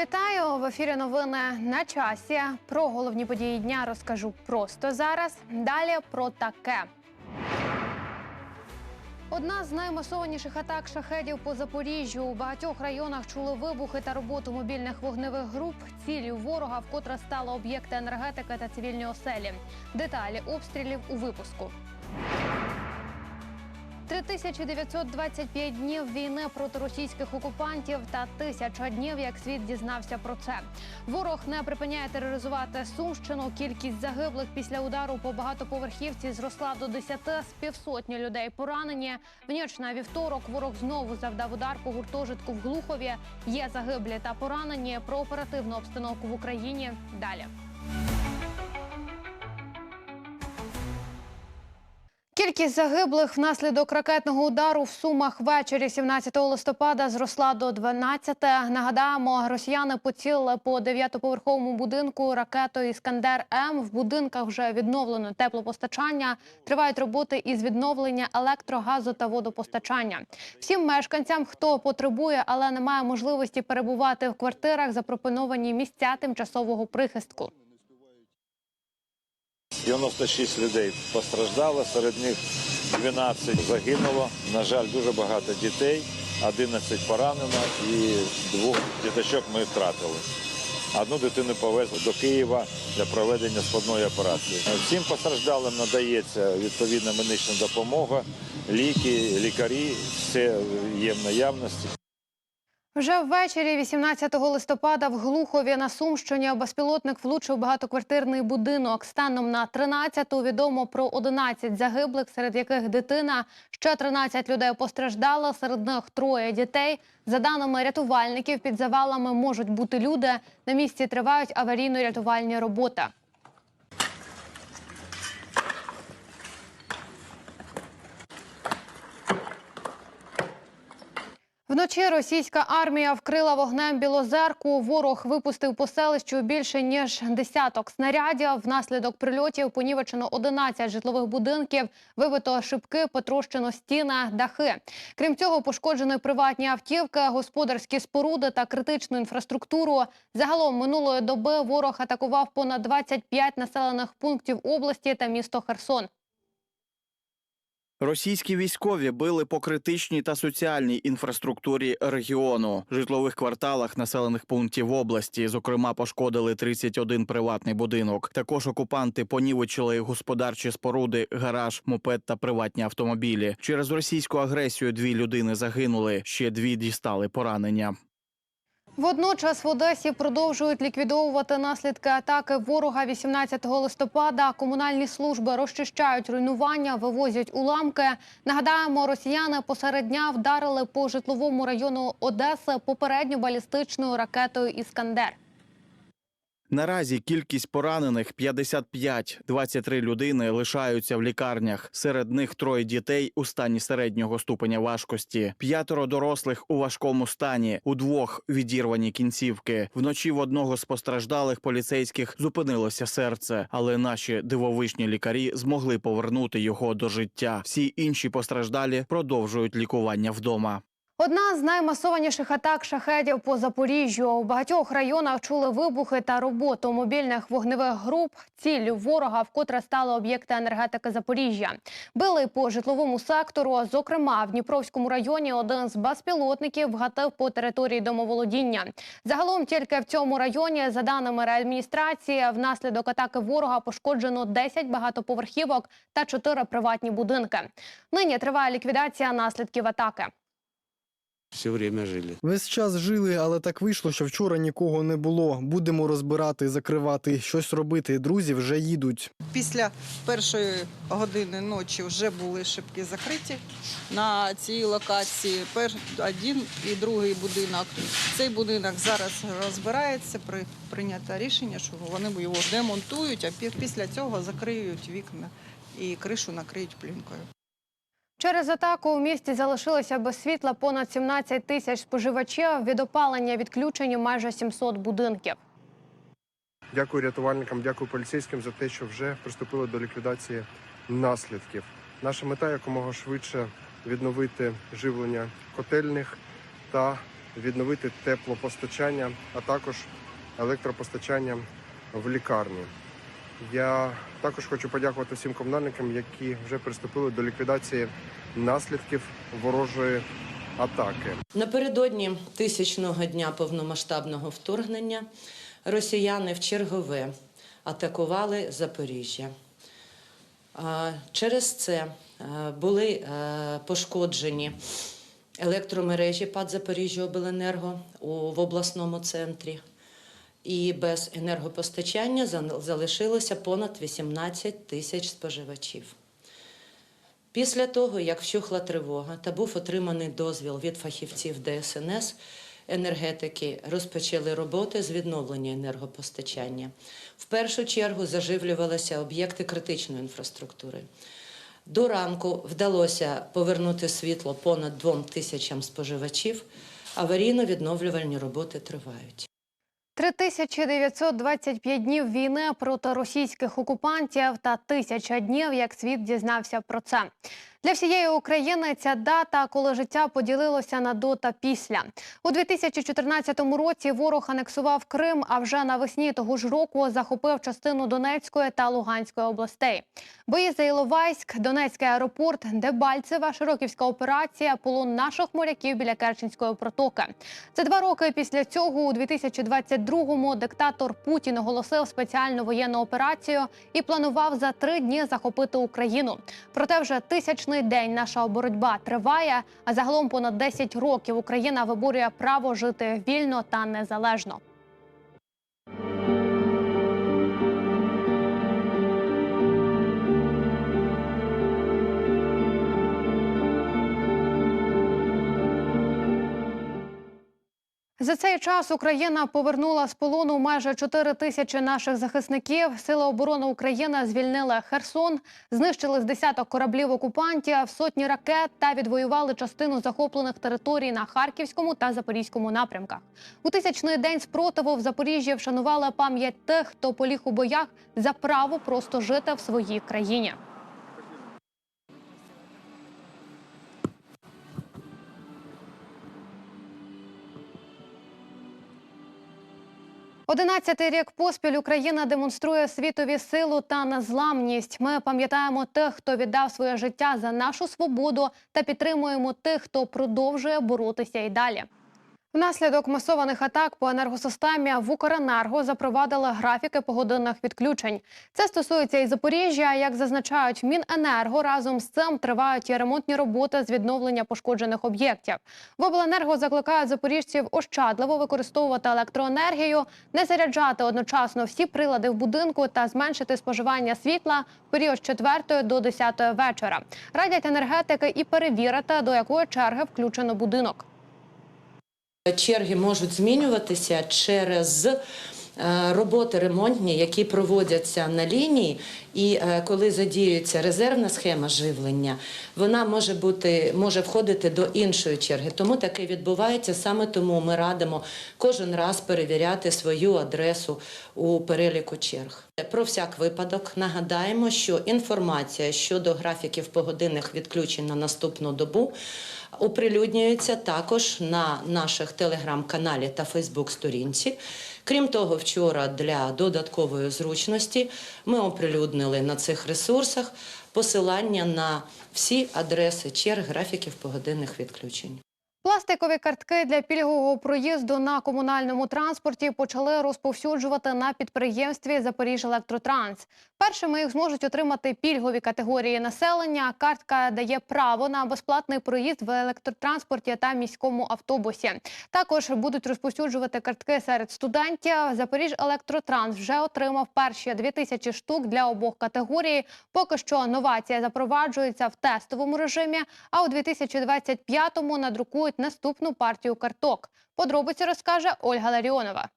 Вітаю в ефірі. Новини на часі. Про головні події дня розкажу просто зараз. Далі про таке. Одна з наймасованіших атак шахедів по Запоріжжю. У багатьох районах чули вибухи та роботу мобільних вогневих груп. Ціллю ворога вкотре стали об'єкти енергетики та цивільні оселі. Деталі обстрілів у випуску. 3925 днів війни проти російських окупантів та тисяча днів, як світ дізнався про це. Ворог не припиняє тероризувати Сумщину. Кількість загиблих після удару по багатоповерхівці зросла до 10 з півсотні людей поранені. В ніч на вівторок ворог знову завдав удар по гуртожитку в Глухові. Є загиблі та поранені. Про оперативну обстановку в Україні далі. Кількість загиблих внаслідок ракетного удару в Сумах ввечері 17 листопада зросла до 12. Нагадаємо, росіяни поцілили по дев'ятоповерховому будинку ракетою Іскандер М. В будинках вже відновлено теплопостачання. Тривають роботи із відновлення електро, газу та водопостачання. Всім мешканцям, хто потребує, але не має можливості перебувати в квартирах, запропоновані місця тимчасового прихистку. 96 людей постраждало, серед них 12 загинуло. На жаль, дуже багато дітей, 11 поранено і двох діточок ми втратили. Одну дитину повезли до Києва для проведення складної операції. Всім постраждалим надається відповідна медична допомога, ліки, лікарі, все є в наявності. Вже ввечері 18 листопада в Глухові на Сумщині безпілотник влучив багатоквартирний будинок. Станом на 13-ту відомо про 11 загиблих, серед яких дитина. Ще 13 людей постраждало, серед них троє дітей. За даними рятувальників, під завалами можуть бути люди. На місці тривають аварійно-рятувальні роботи. Вночі російська армія вкрила вогнем Білозерку. Ворог випустив по селищу більше ніж десяток снарядів. Внаслідок прильотів понівечено 11 житлових будинків, вибито шибки, потрощено стіни, дахи. Крім цього, пошкоджені приватні автівки, господарські споруди та критичну інфраструктуру. Загалом минулої доби ворог атакував понад 25 населених пунктів області та місто Херсон. Російські військові били по критичній та соціальній інфраструктурі регіону, житлових кварталах населених пунктів області. Зокрема, пошкодили 31 приватний будинок. Також окупанти понівечили господарчі споруди, гараж, мопед та приватні автомобілі. Через російську агресію дві людини загинули, ще дві дістали поранення. Водночас в Одесі продовжують ліквідовувати наслідки атаки ворога 18 листопада. Комунальні служби розчищають руйнування, вивозять уламки. Нагадаємо, росіяни посеред дня вдарили по житловому району Одеси попередньо балістичною ракетою Іскандер. Наразі кількість поранених 55. 23 людини лишаються в лікарнях. Серед них троє дітей у стані середнього ступеня важкості, п'ятеро дорослих у важкому стані, у двох відірвані кінцівки. Вночі в одного з постраждалих поліцейських зупинилося серце, але наші дивовижні лікарі змогли повернути його до життя. Всі інші постраждалі продовжують лікування вдома. Одна з наймасованіших атак шахедів по Запоріжжю. У багатьох районах чули вибухи та роботу мобільних вогневих груп. Ціллю ворога вкотре стали об'єкти енергетики Запоріжжя. Били по житловому сектору. Зокрема, в Дніпровському районі один з безпілотників вгатив по території домоволодіння. Загалом тільки в цьому районі, за даними реадміністрації, внаслідок атаки ворога пошкоджено 10 багатоповерхівок та 4 приватні будинки. Нині триває ліквідація наслідків атаки. Все время жили. Весь час жили, але так вийшло, що вчора нікого не було. Будемо розбирати, закривати, щось робити. Друзі вже їдуть. Після першої години ночі вже були шибки закриті на цій локації. Пер один і другий будинок. Цей будинок зараз розбирається. При прийнято рішення, що вони його демонтують, а після цього закриють вікна і кришу накриють плінкою. Через атаку у місті залишилося без світла понад 17 тисяч споживачів. Від опалення відключені майже 700 будинків. Дякую рятувальникам, дякую поліцейським за те, що вже приступили до ліквідації наслідків. Наша мета якомога швидше відновити живлення котельних та відновити теплопостачання, а також електропостачання в лікарні. Я також хочу подякувати всім комунальникам, які вже приступили до ліквідації наслідків ворожої атаки. Напередодні тисячного дня повномасштабного вторгнення росіяни в чергове атакували Запоріжжя. Через це е, були е, пошкоджені електромережі ПАД Запоріжжяобленерго у- в обласному центрі. І без енергопостачання залишилося понад 18 тисяч споживачів. Після того, як вщухла тривога та був отриманий дозвіл від фахівців ДСНС, енергетики розпочали роботи з відновлення енергопостачання. В першу чергу заживлювалися об'єкти критичної інфраструктури. До ранку вдалося повернути світло понад двом тисячам споживачів. Аварійно-відновлювальні роботи тривають. 3925 днів війни проти російських окупантів та тисяча днів, як світ дізнався про це. Для всієї України ця дата, коли життя поділилося на до та після. У 2014 році ворог анексував Крим, а вже навесні того ж року захопив частину Донецької та Луганської областей. Бої за Іловайськ, Донецький аеропорт, Дебальцева, Широківська операція, полон наших моряків біля Керченської протоки. Це два роки після цього, у 2022-му, диктатор Путін оголосив спеціальну воєнну операцію і планував за три дні захопити Україну. Проте вже тисячний день наша боротьба триває. А загалом понад 10 років Україна виборює право жити вільно та незалежно. За цей час Україна повернула з полону майже 4 тисячі наших захисників. Сили оборони України звільнили Херсон, знищили з десяток кораблів окупантів, сотні ракет та відвоювали частину захоплених територій на Харківському та Запорізькому напрямках. У тисячний день спротиву в Запоріжжі вшанували пам'ять тих, хто поліг у боях за право просто жити в своїй країні. Одинадцятий рік поспіль Україна демонструє світові силу та незламність. Ми пам'ятаємо тих, хто віддав своє життя за нашу свободу, та підтримуємо тих, хто продовжує боротися і далі. Внаслідок масованих атак по енергосистемі в Укренерго запровадили графіки погодинних відключень. Це стосується і Запоріжжя. Як зазначають Міненерго, разом з цим тривають і ремонтні роботи з відновлення пошкоджених об'єктів. В обленерго закликають запоріжців ощадливо використовувати електроенергію, не заряджати одночасно всі прилади в будинку та зменшити споживання світла в період з 4 до 10 вечора. Радять енергетики і перевірити, до якої черги включено будинок. Черги можуть змінюватися через е, роботи ремонтні, які проводяться на лінії, і е, коли задіюється резервна схема живлення, вона може бути може входити до іншої черги. Тому таке відбувається. Саме тому ми радимо кожен раз перевіряти свою адресу у переліку черг. Про всяк випадок нагадаємо, що інформація щодо графіків погодинних відключень на наступну добу оприлюднюється також на наших телеграм-каналі та Фейсбук-сторінці. Крім того, вчора для додаткової зручності ми оприлюднили на цих ресурсах посилання на всі адреси черг графіків погодинних відключень. Пластикові картки для пільгового проїзду на комунальному транспорті почали розповсюджувати на підприємстві «Запоріжжелектротранс». Першими їх зможуть отримати пільгові категорії населення. Картка дає право на безплатний проїзд в електротранспорті та міському автобусі. Також будуть розповсюджувати картки серед студентів. «Запоріжжелектротранс» вже отримав перші 2000 штук для обох категорій. Поки що новація запроваджується в тестовому режимі, а у 2025-му надрукують наступну партію карток. Подробиці розкаже Ольга Ларіонова.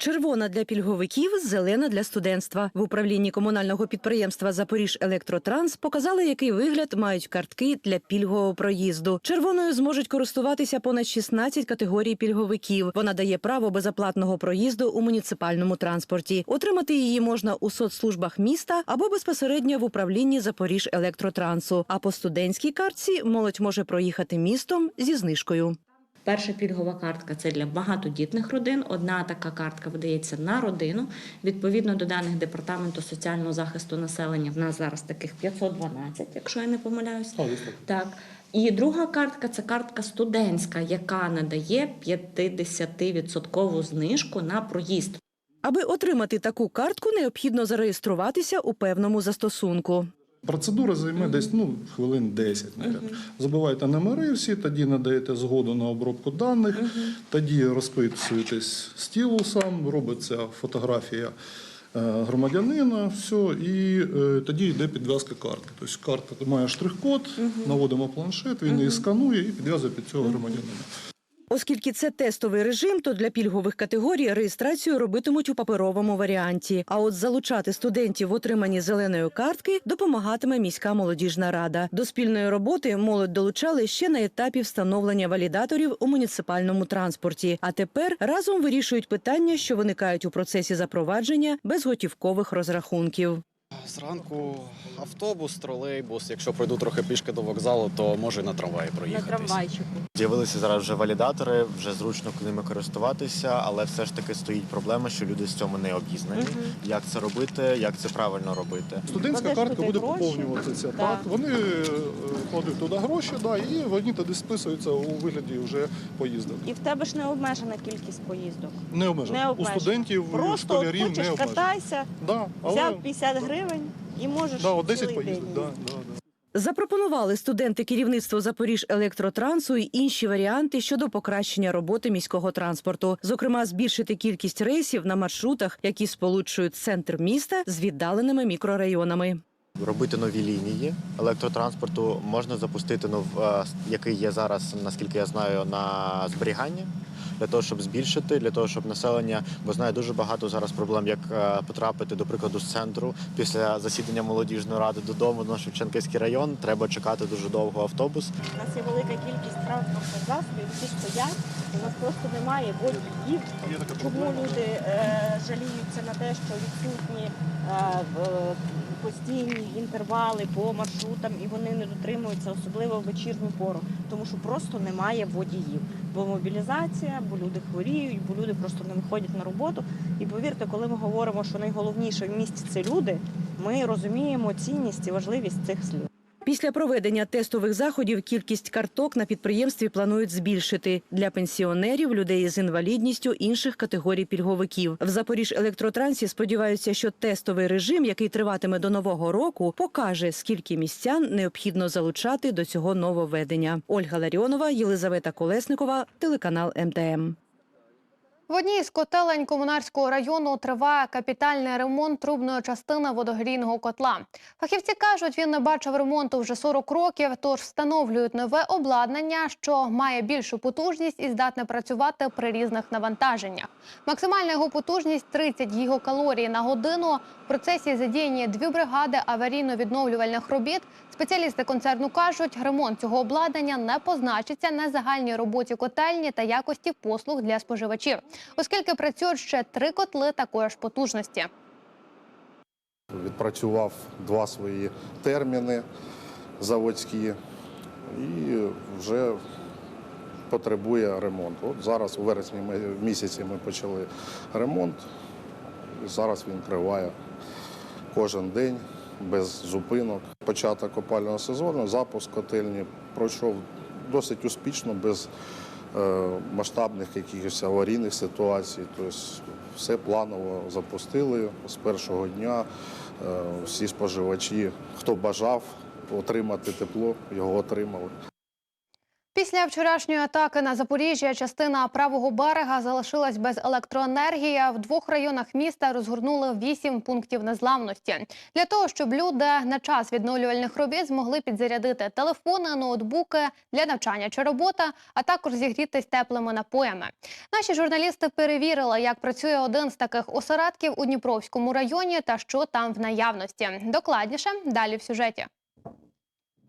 Червона для пільговиків, зелена для студентства. В управлінні комунального підприємства Запоріж Електротранс показали, який вигляд мають картки для пільгового проїзду. Червоною зможуть користуватися понад 16 категорій пільговиків. Вона дає право безоплатного проїзду у муніципальному транспорті. Отримати її можна у соцслужбах міста або безпосередньо в управлінні Запоріж Електротрансу. А по студентській картці молодь може проїхати містом зі знижкою. Перша пільгова картка це для багатодітних родин. Одна така картка видається на родину. Відповідно до даних департаменту соціального захисту населення, в нас зараз таких 512, якщо я не помиляюсь. Так. І друга картка це картка студентська, яка надає 50% знижку на проїзд. Аби отримати таку картку, необхідно зареєструватися у певному застосунку. Процедура займе десь ну, хвилин 10. мабуть. Забиваєте номери всі, тоді надаєте згоду на обробку даних, тоді розписуєтесь стілусом, робиться фотографія е, громадянина, все, і е, тоді йде підв'язка картки. Тобто картка має штрих-код, наводимо планшет, він її сканує і підв'язує під цього громадянина. Оскільки це тестовий режим, то для пільгових категорій реєстрацію робитимуть у паперовому варіанті. А от залучати студентів в отриманні зеленої картки допомагатиме міська молодіжна рада. До спільної роботи молодь долучали ще на етапі встановлення валідаторів у муніципальному транспорті. А тепер разом вирішують питання, що виникають у процесі запровадження безготівкових розрахунків. Зранку автобус, тролейбус. Якщо пройду трохи пішки до вокзалу, то можу і на трамваї проїхатись. З'явилися зараз вже валідатори, вже зручно ними користуватися, але все ж таки стоїть проблема, що люди з цьому не обізнані. Як це робити, як це правильно робити. Студентська картка буде поповнюватися. Так. Вони е, кладуть туди гроші, да, і вони тоді списуються у вигляді вже поїздок. І в тебе ж не обмежена кількість поїздок. Не обмежено. Не У студентів, Просто школярів не хочеш обмежено. катайся, Да, але... взяв 50 гривень і можеш Да, от 10 цілий поїздок. день Да, да, да. Запропонували студенти керівництво Запоріж електротрансу і інші варіанти щодо покращення роботи міського транспорту, зокрема, збільшити кількість рейсів на маршрутах, які сполучують центр міста з віддаленими мікрорайонами. Робити нові лінії електротранспорту можна запустити нов, е, який є зараз, наскільки я знаю, на зберігання. Для того, щоб збільшити, для того, щоб населення, бо знаю дуже багато зараз проблем, як е, потрапити, до прикладу, з центру після засідання молодіжної ради додому на Шевченківський район. Треба чекати дуже довго автобус. У нас є велика кількість транспортних засобів, які стоять. У нас просто немає водіїв. Чому люди е, жаліються на те, що відсутні е, в- постійні інтервали по маршрутам і вони не дотримуються, особливо в вечірню пору, тому що просто немає водіїв. Бо мобілізація, бо люди хворіють, бо люди просто не виходять на роботу. І повірте, коли ми говоримо, що найголовніше в місті це люди, ми розуміємо цінність і важливість цих слів. Після проведення тестових заходів кількість карток на підприємстві планують збільшити для пенсіонерів, людей з інвалідністю, інших категорій пільговиків. В Запоріж електротрансі сподіваються, що тестовий режим, який триватиме до нового року, покаже, скільки містян необхідно залучати до цього нововведення. Ольга Ларіонова, Єлизавета Колесникова, телеканал МТМ. В одній з котелень Комунарського району триває капітальний ремонт трубної частини водогрійного котла. Фахівці кажуть, він не бачив ремонту вже 40 років, тож встановлюють нове обладнання, що має більшу потужність і здатне працювати при різних навантаженнях. Максимальна його потужність 30 гігакалорій на годину. В процесі задіяні дві бригади аварійно-відновлювальних робіт. Спеціалісти концерну кажуть, ремонт цього обладнання не позначиться на загальній роботі котельні та якості послуг для споживачів, оскільки працюють ще три котли такої ж потужності. Відпрацював два свої терміни заводські і вже потребує ремонту. От зараз у вересні ми, місяці ми почали ремонт, зараз він триває кожен день без зупинок. Початок опального сезону, запуск котельні пройшов досить успішно, без е, масштабних якихось аварійних ситуацій. Тобто все планово запустили з першого дня. Е, Всі споживачі, хто бажав отримати тепло, його отримали. Після вчорашньої атаки на Запоріжжя частина правого берега залишилась без електроенергії. В двох районах міста розгорнули вісім пунктів незламності для того, щоб люди на час відновлювальних робіт змогли підзарядити телефони, ноутбуки для навчання чи роботи, а також зігрітись теплими напоями. Наші журналісти перевірили, як працює один з таких осередків у Дніпровському районі та що там в наявності. Докладніше далі в сюжеті.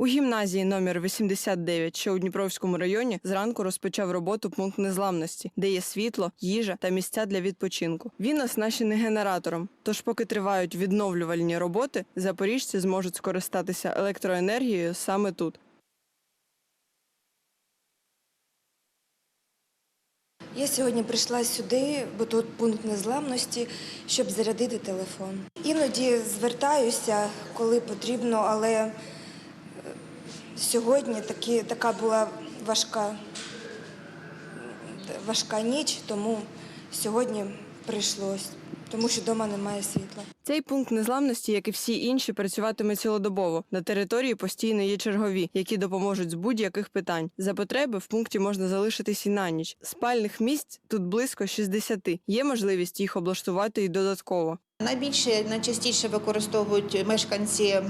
У гімназії номер 89, що у Дніпровському районі, зранку розпочав роботу пункт незламності, де є світло, їжа та місця для відпочинку. Він оснащений генератором. Тож, поки тривають відновлювальні роботи, запоріжці зможуть скористатися електроенергією саме тут. Я сьогодні прийшла сюди, бо тут пункт незламності, щоб зарядити телефон. Іноді звертаюся, коли потрібно, але сьогодні таки, така була важка, важка ніч, тому сьогодні прийшлось, тому що вдома немає світла. Цей пункт незламності, як і всі інші, працюватиме цілодобово. На території постійно є чергові, які допоможуть з будь-яких питань. За потреби в пункті можна залишитись і на ніч. Спальних місць тут близько 60. Є можливість їх облаштувати і додатково. Найбільше найчастіше використовують мешканці е,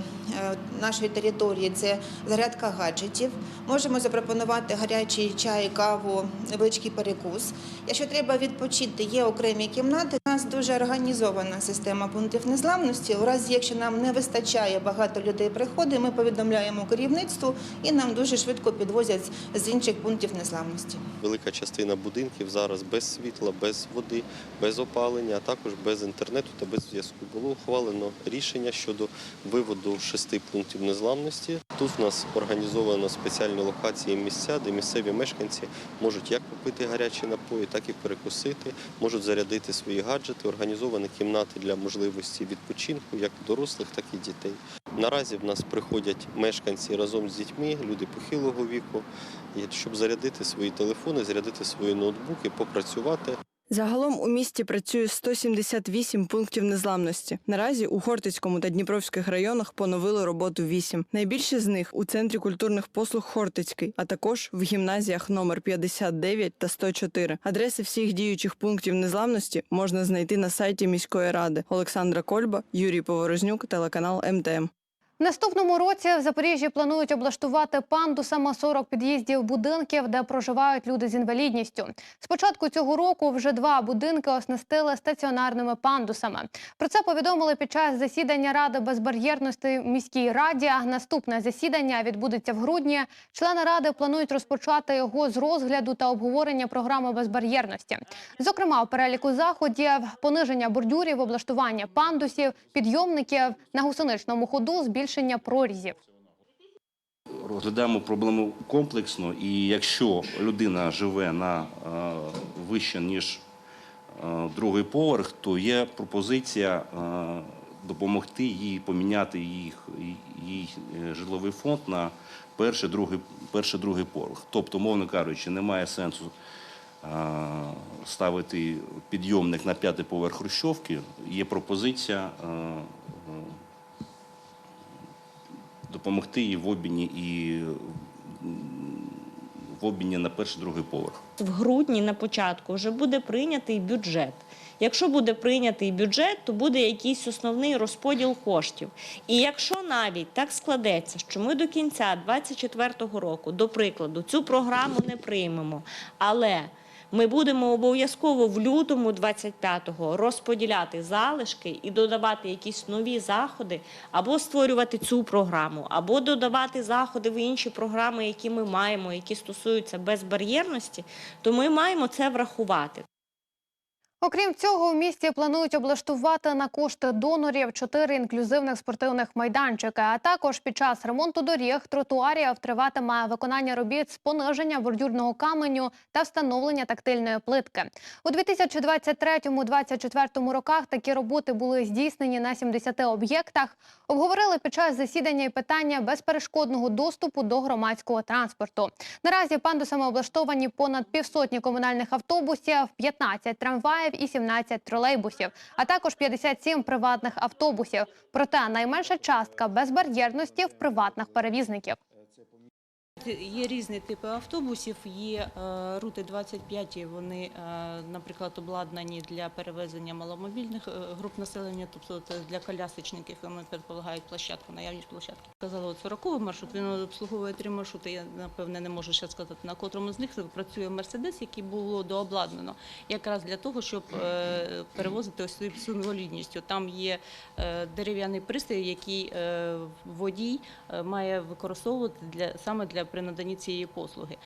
нашої території це зарядка гаджетів. Можемо запропонувати гарячий чай, каву, невеличкий перекус. Якщо треба відпочити, є окремі кімнати. У нас дуже організована система пунктів незламності. У разі, якщо нам не вистачає багато людей приходить, ми повідомляємо керівництву і нам дуже швидко підвозять з інших пунктів незламності. Велика частина будинків зараз без світла, без води, без опалення, а також без інтернету та без зв'язку. Було ухвалено рішення щодо виводу шести пунктів незламності. Тут в нас організовано спеціальні локації місця, де місцеві мешканці можуть як попити гарячі напої, так і перекусити, можуть зарядити свої гаджети. Організовані кімнати для можливості відпочинку, як дорослих, так і дітей. Наразі в нас приходять мешканці разом з дітьми, люди похилого віку, щоб зарядити свої телефони, зарядити свої ноутбуки, попрацювати. Загалом у місті працює 178 пунктів незламності. Наразі у Хортицькому та Дніпровських районах поновили роботу 8. Найбільше з них у центрі культурних послуг Хортицький, а також в гімназіях номер 59 та 104. Адреси всіх діючих пунктів незламності можна знайти на сайті міської ради. Олександра Кольба, Юрій Поворознюк, телеканал МТМ. Наступному році в Запоріжжі планують облаштувати пандусами 40 під'їздів будинків, де проживають люди з інвалідністю. З початку цього року вже два будинки оснастили стаціонарними пандусами. Про це повідомили під час засідання Ради безбар'єрності в міській раді. Наступне засідання відбудеться в грудні. Члени ради планують розпочати його з розгляду та обговорення програми безбар'єрності. Зокрема, у переліку заходів пониження бордюрів, облаштування пандусів, підйомників на гусеничному ходу, збільшення прорізів. розглядаємо проблему комплексно, і якщо людина живе на е, вище ніж е, другий поверх, то є пропозиція е, допомогти їй поміняти їх її житловий фонд на перший, другий, перший, другий поверх. Тобто, мовно кажучи, немає сенсу ставити підйомник на п'ятий поверх хрущовки. Є пропозиція. Допомогти їй в обміні і в обміні на перший другий поверх. в грудні на початку вже буде прийнятий бюджет. Якщо буде прийнятий бюджет, то буде якийсь основний розподіл коштів. І якщо навіть так складеться, що ми до кінця 2024 року, до прикладу, цю програму не приймемо, але ми будемо обов'язково в лютому 25-го розподіляти залишки і додавати якісь нові заходи, або створювати цю програму, або додавати заходи в інші програми, які ми маємо, які стосуються безбар'єрності, то ми маємо це врахувати. Окрім цього, в місті планують облаштувати на кошти донорів чотири інклюзивних спортивних майданчики. А також під час ремонту доріг тротуарів триватиме виконання робіт з пониження бордюрного каменю та встановлення тактильної плитки. У 2023-2024 роках такі роботи були здійснені на 70 об'єктах. Обговорили під час засідання і питання безперешкодного доступу до громадського транспорту. Наразі пандусами облаштовані понад півсотні комунальних автобусів, 15 трамваїв і 17 тролейбусів, а також 57 приватних автобусів. Проте найменша частка безбар'єрності в приватних перевізників. Є різні типи автобусів. Є е, рути 25, вони, е, наприклад, обладнані для перевезення маломобільних е, груп населення, тобто для колясочників, вони предполагають площадку, наявність площадки. Казали, от 40 маршрут, він обслуговує три маршрути. Я напевне не можу ще сказати, на котрому з них працює Мерседес, який було дообладнано якраз для того, щоб перевозити ось цю інвалідністю. Там є дерев'яний пристрій, який водій має використовувати для саме для при наданні цієї послуги.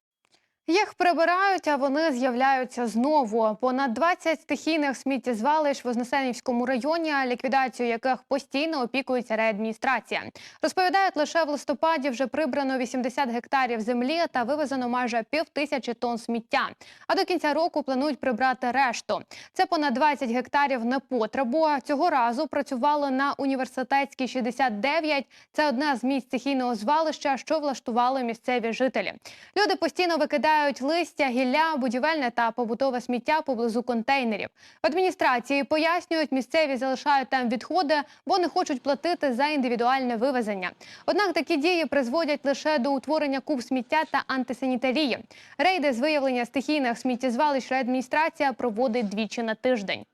Їх прибирають, а вони з'являються знову. Понад 20 стихійних сміттєзвалищ в Вознесенівському районі, ліквідацію яких постійно опікується реадміністрація. Розповідають, лише в листопаді вже прибрано 80 гектарів землі та вивезено майже пів тисячі тонн сміття. А до кінця року планують прибрати решту. Це понад 20 гектарів непотребу. Цього разу працювали на університетській 69. Це одне з місць стихійного звалища, що влаштували місцеві жителі. Люди постійно викидають листя, гілля, будівельне та побутове сміття поблизу контейнерів. В адміністрації пояснюють, місцеві залишають там відходи, бо не хочуть платити за індивідуальне вивезення. Однак такі дії призводять лише до утворення куб сміття та антисанітарії. Рейди з виявлення стихійних сміттєзвалищ адміністрація проводить двічі на тиждень.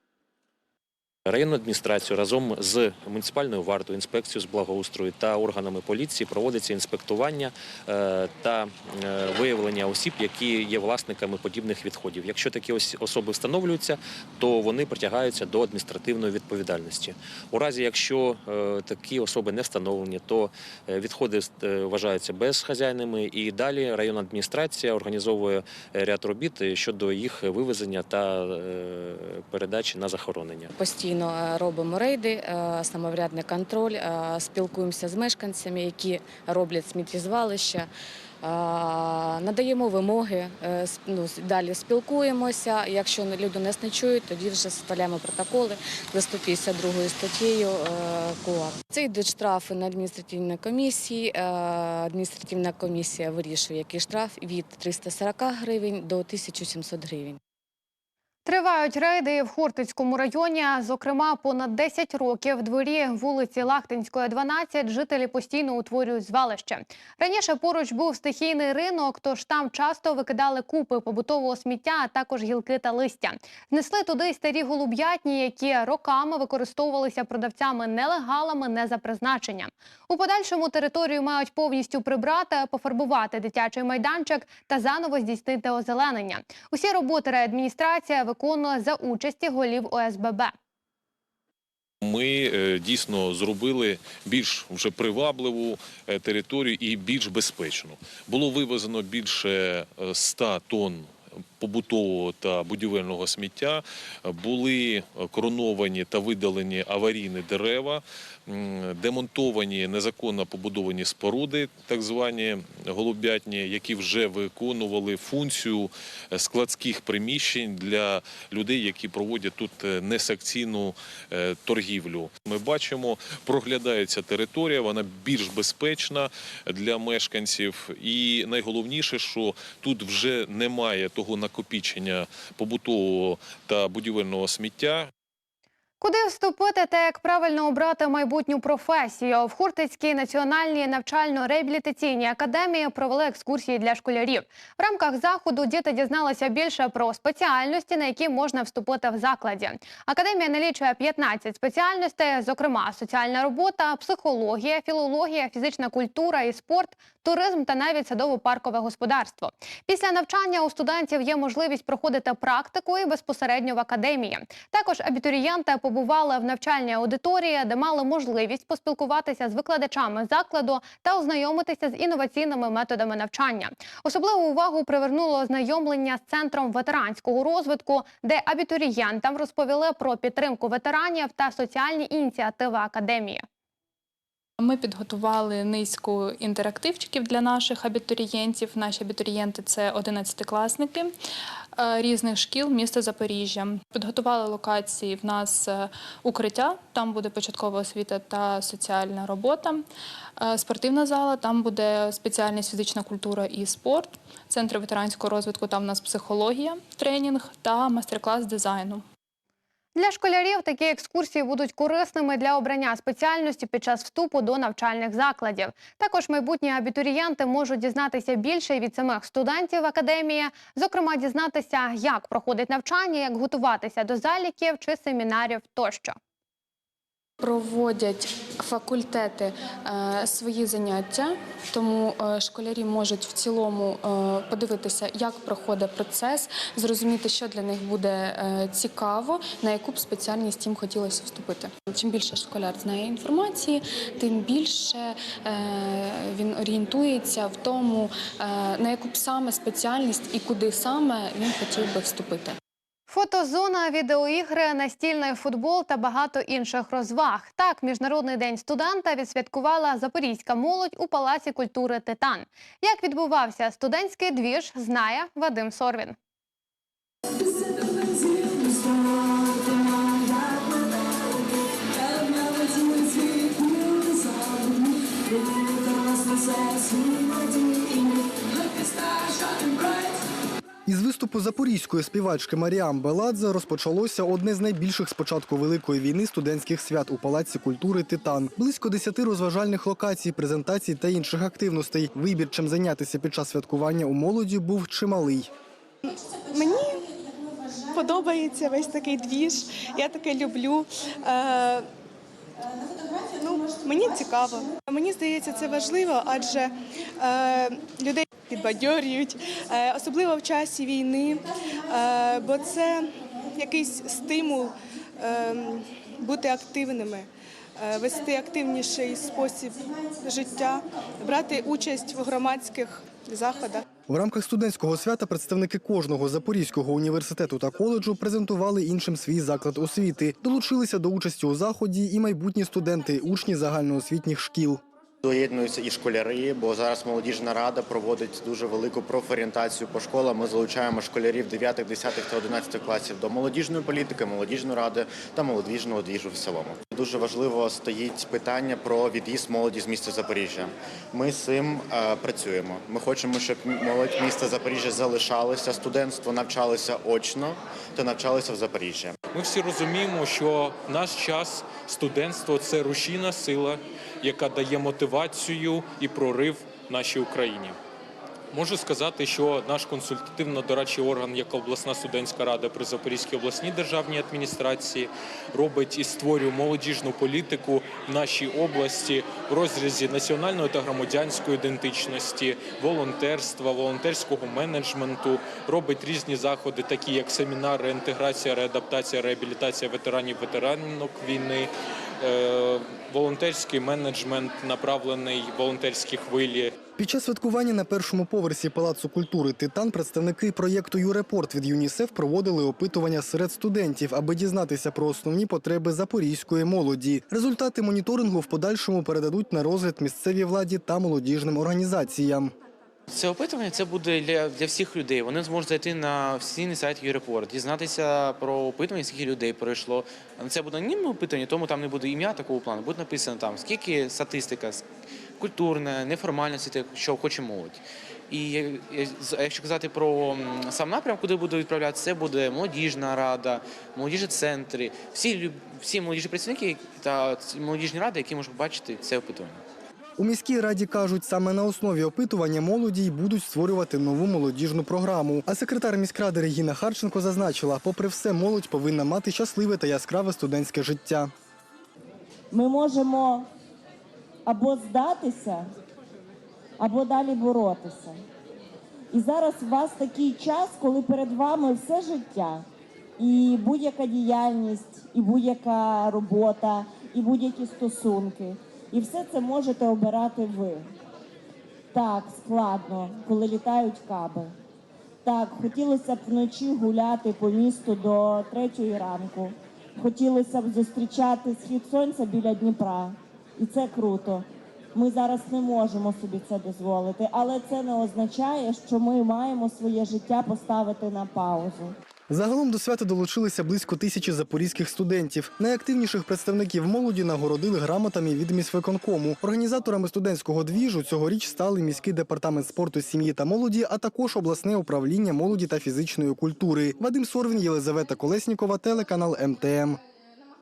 Районну адміністрацію разом з муніципальною вартою, інспекцією з благоустрою та органами поліції проводиться інспектування е, та е, виявлення осіб, які є власниками подібних відходів. Якщо такі особи встановлюються, то вони притягаються до адміністративної відповідальності. У разі, якщо е, такі особи не встановлені, то відходи вважаються безхазяйними, і далі районна адміністрація організовує ряд робіт щодо їх вивезення та передачі на захоронення. Постійно е, робимо рейди, е, самоврядний контроль, е, спілкуємося з мешканцями, які роблять сміттєзвалища. Надаємо вимоги, ну, далі спілкуємося. Якщо люди нас не чують, тоді вже составляємо протоколи за 152 статтею е, КУАП. Це йдуть штрафи на адміністративній комісії. Адміністративна комісія вирішує, який штраф від 340 гривень до 1700 гривень. Тривають рейди в Хортицькому районі. Зокрема, понад 10 років в дворі вулиці Лахтинської, 12 жителі постійно утворюють звалище. Раніше поруч був стихійний ринок, тож там часто викидали купи побутового сміття, а також гілки та листя. Знесли туди й старі голуб'ятні, які роками використовувалися продавцями нелегалами не за призначенням. У подальшому територію мають повністю прибрати, пофарбувати дитячий майданчик та заново здійснити озеленення. Усі роботи реадміністрація виконує за участі голів ОСББ. Ми е, дійсно зробили більш вже привабливу е, територію і більш безпечну. Було вивезено більше е, 100 тонн побутового та будівельного сміття. Були е, короновані та видалені аварійні дерева, демонтовані незаконно побудовані споруди, так звані голубятні, які вже виконували функцію е, складських приміщень для людей, які проводять тут е, несекційну е, торгівлю. Ми бачимо, проглядається територія, вона більш безпечна для мешканців. І найголовніше, що тут вже немає того накопічення побутового та будівельного сміття, Куди вступити та як правильно обрати майбутню професію? В Хуртицькій національній навчально-реабілітаційній академії провели екскурсії для школярів. В рамках заходу діти дізналися більше про спеціальності, на які можна вступити в закладі. Академія налічує 15 спеціальностей, зокрема соціальна робота, психологія, філологія, фізична культура і спорт, туризм та навіть садово-паркове господарство. Після навчання у студентів є можливість проходити практику і безпосередньо в академії. Також абітурієнти побували в навчальній аудиторії, де мали можливість поспілкуватися з викладачами закладу та ознайомитися з інноваційними методами навчання. Особливу увагу привернуло ознайомлення з центром ветеранського розвитку, де абітурієнтам розповіли про підтримку ветеранів та соціальні ініціативи академії. Ми підготували низку інтерактивчиків для наших абітурієнтів. Наші абітурієнти це 11-класники е, різних шкіл міста Запоріжжя. Підготували локації в нас е, укриття, там буде початкова освіта та соціальна робота. Е, Спортивна зала, там буде спеціальність фізична культура і спорт. Центр ветеранського розвитку, там у нас психологія, тренінг та майстер-клас дизайну. Для школярів такі екскурсії будуть корисними для обрання спеціальності під час вступу до навчальних закладів. Також майбутні абітурієнти можуть дізнатися більше від самих студентів академії, зокрема, дізнатися, як проходить навчання, як готуватися до заліків чи семінарів тощо. Проводять факультети е, свої заняття, тому е, школярі можуть в цілому е, подивитися, як проходить процес, зрозуміти, що для них буде цікаво, на яку б спеціальність їм хотілося вступити. Чим більше школяр знає інформації, тим більше він орієнтується в тому, на яку б саме спеціальність і куди саме він хотів би вступити. Фотозона, відеоігри, настільний футбол та багато інших розваг. Так, міжнародний день студента відсвяткувала запорізька молодь у палаці культури Титан. Як відбувався студентський двіж, знає Вадим Сорвін. Із виступу запорізької співачки Маріам Беладзе розпочалося одне з найбільших з початку великої війни студентських свят у палаці культури Титан. Близько десяти розважальних локацій, презентацій та інших активностей. Вибір, чим зайнятися під час святкування у молоді, був чималий. Мені подобається весь такий двіж. Я таке люблю. Е, ну, мені цікаво. Мені здається, це важливо, адже е, людей підбадьорюють, е, особливо в часі війни, е, бо це якийсь стимул е, бути активними. Вести активніший спосіб життя, брати участь в громадських заходах. В рамках студентського свята представники кожного запорізького університету та коледжу презентували іншим свій заклад освіти. Долучилися до участі у заході і майбутні студенти, учні загальноосвітніх шкіл. Доєднуються і школяри, бо зараз молодіжна рада проводить дуже велику профорієнтацію по школам. Ми залучаємо школярів 9, 10 та 11 класів до молодіжної політики, молодіжної ради та молодіжного двіжу в цілому. Дуже важливо стоїть питання про від'їзд молоді з міста Запоріжжя. Ми з цим е, працюємо. Ми хочемо, щоб молодь міста Запоріжжя залишалося, студентство навчалося очно та навчалося в Запоріжжі. Ми всі розуміємо, що в наш час студентство це рушійна сила, яка дає мотивацію і прорив нашій Україні. Можу сказати, що наш консультативно-дорадчий орган, як обласна студентська рада при Запорізькій обласній державній адміністрації, робить і створює молодіжну політику в нашій області в розрізі національної та громадянської ідентичності, волонтерства, волонтерського менеджменту, робить різні заходи, такі як семінари, реінтеграція, реадаптація, реабілітація ветеранів, ветеранок війни. е, Волонтерський менеджмент направлений волонтерські хвилі. Під час святкування на першому поверсі палацу культури Титан представники проєкту Юрепорт від ЮНІСЕФ проводили опитування серед студентів, аби дізнатися про основні потреби запорізької молоді. Результати моніторингу в подальшому передадуть на розгляд місцевій владі та молодіжним організаціям. Це опитування це буде для, для всіх людей. Вони зможуть зайти на офіційний сайт Юрепорт, дізнатися про опитування, скільки людей пройшло. Це буде анонімне опитування, тому там не буде ім'я такого плану. Буде написано там скільки статистика, культурна, неформальна освіта, що хоче молодь. І якщо казати про сам напрям, куди буде відправлятися, це буде молодіжна рада, молодіжні центри, всі всі молодіжні працівники та молодіжні ради, які можуть побачити це опитування. У міській раді кажуть, саме на основі опитування молоді й будуть створювати нову молодіжну програму. А секретар міськради Регіна Харченко зазначила, попри все, молодь повинна мати щасливе та яскраве студентське життя. ми можемо або здатися, або далі боротися. І зараз у вас такий час, коли перед вами все життя, і будь-яка діяльність, і будь-яка робота, і будь-які стосунки. І все це можете обирати ви. Так, складно, коли літають каби. Так, хотілося б вночі гуляти по місту до третьої ранку. Хотілося б зустрічати схід сонця біля Дніпра. І це круто. Ми зараз не можемо собі це дозволити, але це не означає, що ми маємо своє життя поставити на паузу. Загалом до свята долучилися близько тисячі запорізьких студентів. Найактивніших представників молоді нагородили грамотами від міськвиконкому. Організаторами студентського двіжу цьогоріч стали міський департамент спорту, сім'ї та молоді, а також обласне управління молоді та фізичної культури. Вадим Сорвін, Єлизавета Колеснікова, телеканал МТМ.